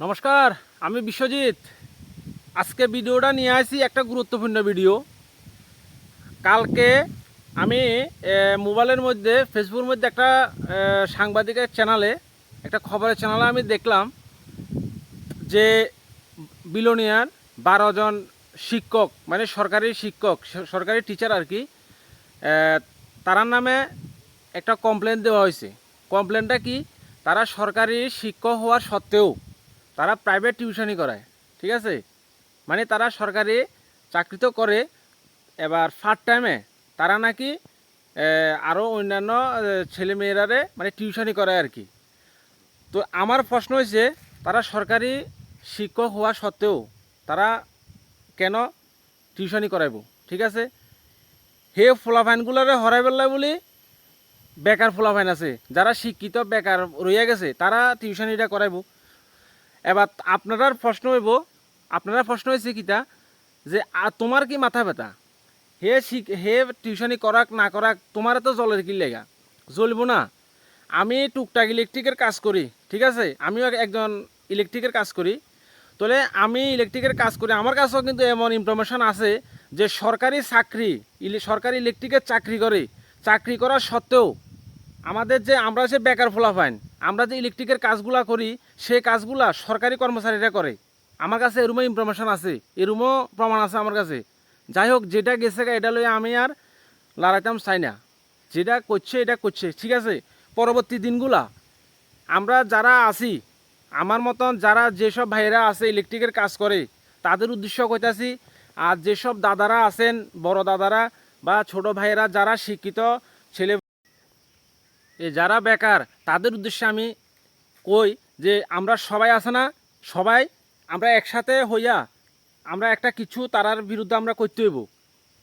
নমস্কার, আমি বিশ্বজিৎ। আজকে ভিডিওটা নিয়ে আসি একটা গুরুত্বপূর্ণ ভিডিও। কালকে আমি মোবাইলের মধ্যে, ফেসবুকের মধ্যে একটা সাংবাদিকের চ্যানেলে, একটা খবরের চ্যানেলে আমি দেখলাম যে বিলোনিয়ার বারো জন শিক্ষক মানে সরকারি শিক্ষক সরকারি টিচার আর কি তারার নামে একটা কমপ্লেন দেওয়া হয়েছে। কমপ্লেনটা কি? তারা সরকারি শিক্ষক হওয়ার সত্ত্বেও তারা প্রাইভেট টিউশনি করায়, ঠিক আছে? মানে তারা সরকারি চাকরি তো করে, এবার ফার্স্ট টাইমে তারা নাকি আরও অন্যান্য ছেলে মেয়েরারে মানে টিউশনি করায় আর কি। তো আমার প্রশ্ন হয়েছে তারা সরকারি শিক্ষক হওয়া সত্ত্বেও তারা কেন টিউশনি করাইব, ঠিক আছে? হে ফোলাফাইনগুলোরে হরাই পেলাই বলি বেকার ফোলাফাইন আছে, যারা শিক্ষিত বেকার রইয়া গেছে, তারা টিউশনিটা করাইব। এবার আপনার প্রশ্ন হইব, আপনারা প্রশ্ন হয়েছে কিটা যে তোমার কি মাথা ব্যথা? হে শিখ, হে টিউশনি করাক না করাক, তোমার তো জলের কি লেগা? জ্বলবো না। আমি টুকটাক ইলেকট্রিকের কাজ করি, ঠিক আছে? আমিও একজন ইলেকট্রিকের কাজ করি। তাহলে আমি ইলেকট্রিকের কাজ করি। আমার কাছেও কিন্তু এমন ইনফরমেশান আছে যে, সরকারি চাকরি সরকারি ইলেকট্রিকের চাকরি করে। চাকরি করার সত্ত্বেও আমাদের যে, আমরা যে বেকার ফলাফাইন আমরা যে ইলেকট্রিকের কাজগুলা করি সেই কাজগুলা সরকারি কর্মচারীরা করে। আমার কাছে এরুমও ইনফরমেশন আছে। এরুমও প্রমাণ আছে আমার কাছে। যাই হোক, যেটা গেছে এটা লইয়া আমি আর লড়াইতাম চাই না। যেটা করছে, এটা করছে, ঠিক আছে? পরবর্তী দিনগুলা আমরা যারা আছি, আমার মতন যারা যেসব ভাইয়েরা আছে ইলেকট্রিকের কাজ করে, তাদের উদ্দেশ্য কইতাছি, আর যেসব দাদারা আছেন, বড় দাদারা বা ছোট ভাইয়েরা, যারা শিক্ষিত ছেলে যারা বেকার, তাদের উদ্দেশ্যে আমি কই যে আমরা সবাই আছে না? সবাই আমরা একসাথে হইয়া আমরা একটা কিছু তারার বিরুদ্ধে আমরা করতে হইব।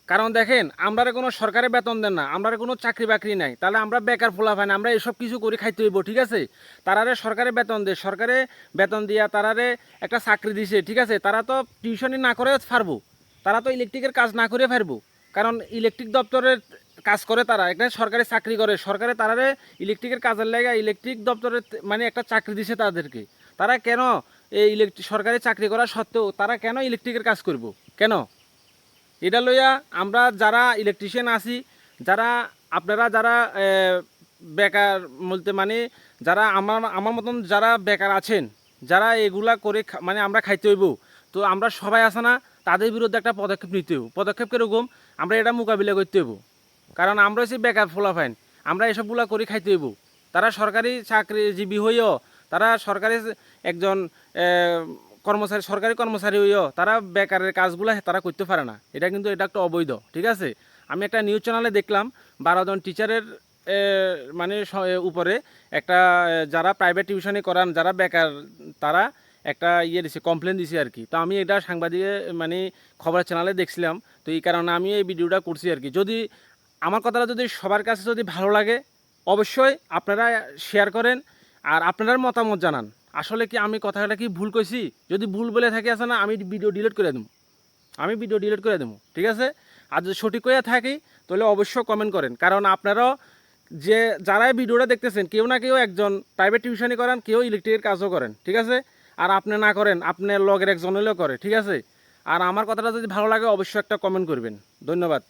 কারণ দেখেন আমরা কোনো সরকারে বেতন দেন না আমরা কোনো চাকরি বাকরি নাই। তাহলে আমরা বেকার ফোলা পাই না, আমরা এসব কিছু করে খাইতে হইব, ঠিক আছে? তারারে সরকারে বেতন দেয় সরকারে বেতন দিয়া তারারে একটা চাকরি দিছে, ঠিক আছে? তারা তো টিউশনি না করে পারব, তারা তো ইলেকট্রিকের কাজ না করে পারব। কারণ ইলেকট্রিক দপ্তরের কাজ করে তারা, এখানে সরকারি চাকরি করে, সরকারে তারারে ইলেকট্রিকের কাজের লেগে ইলেকট্রিক দপ্তরের মানে একটা চাকরি দিছে তাদেরকে। তারা কেন এই ইলেকট্রিক সরকারি চাকরি করা সত্ত্বেও তারা কেন ইলেকট্রিকের কাজ করব? কেন? এটা লইয়া আমরা যারা ইলেকট্রিশিয়ান আছি, যারা আপনারা যারা বেকার বলতে মানে যারা আমার আমার মতন যারা বেকার আছেন, যারা এগুলা করে মানে আমরা খাইতে হইব তো আমরা সবাই আছে না, তাদের বিরুদ্ধে একটা পদক্ষেপ নিতে হইব। পদক্ষেপ কীরকম? আমরা এটা মোকাবিলা করতে হইব। কারণ আমরা হচ্ছে বেকার ফোলাফাইন। আমরা এসবগুলা করে খাইতে হইব। তারা সরকারি চাকরিজীবী হইও, তারা সরকারি একজন কর্মচারী, সরকারি কর্মচারী হইও, তারা বেকারের কাজগুলো তারা করতে পারে না। এটা কিন্তু এটা একটা অবৈধ, ঠিক আছে? আমি একটা নিউজ চ্যানেলে দেখলাম বারোজন টিচারের মানে উপরে একটা যারা প্রাইভেট টিউশনে করান, যারা বেকার, তারা একটা ইয়ে দিছে কমপ্লেন দিছে আর কি। তো আমি এটা সাংবাদিকে মানে খবরের চ্যানেলে দেখছিলাম। তো এই কারণে আমি এই ভিডিওটা করছি আর কি। যদি আমার কথাটা যদি সবার কাছে যদি ভালো লাগে, অবশ্যই আপনারা শেয়ার করেন আর আপনার মতামত জানান। আসলে কি আমি কথাটা কি ভুল কইছি? যদি ভুল বলে থাকি আছে না, আমি ভিডিও ডিলিট করে দেবো। আমি ভিডিও ডিলিট করে দেবো, ঠিক আছে? আর যদি সঠিক হয়ে থাকি, তাহলে অবশ্যই কমেন্ট করেন। কারণ আপনারাও যে, যারাই ভিডিওটা দেখতেছেন, কেউ না কেউ একজন প্রাইভেট টিউশনই করেন, কেউ ইলেকট্রিকের কাজও করেন, ঠিক আছে? আর আপনি না করেন, আপনার লগের একজন হলেও করে, ঠিক আছে? আর আমার কথাটা যদি ভালো লাগে, অবশ্যই একটা কমেন্ট করবেন। ধন্যবাদ।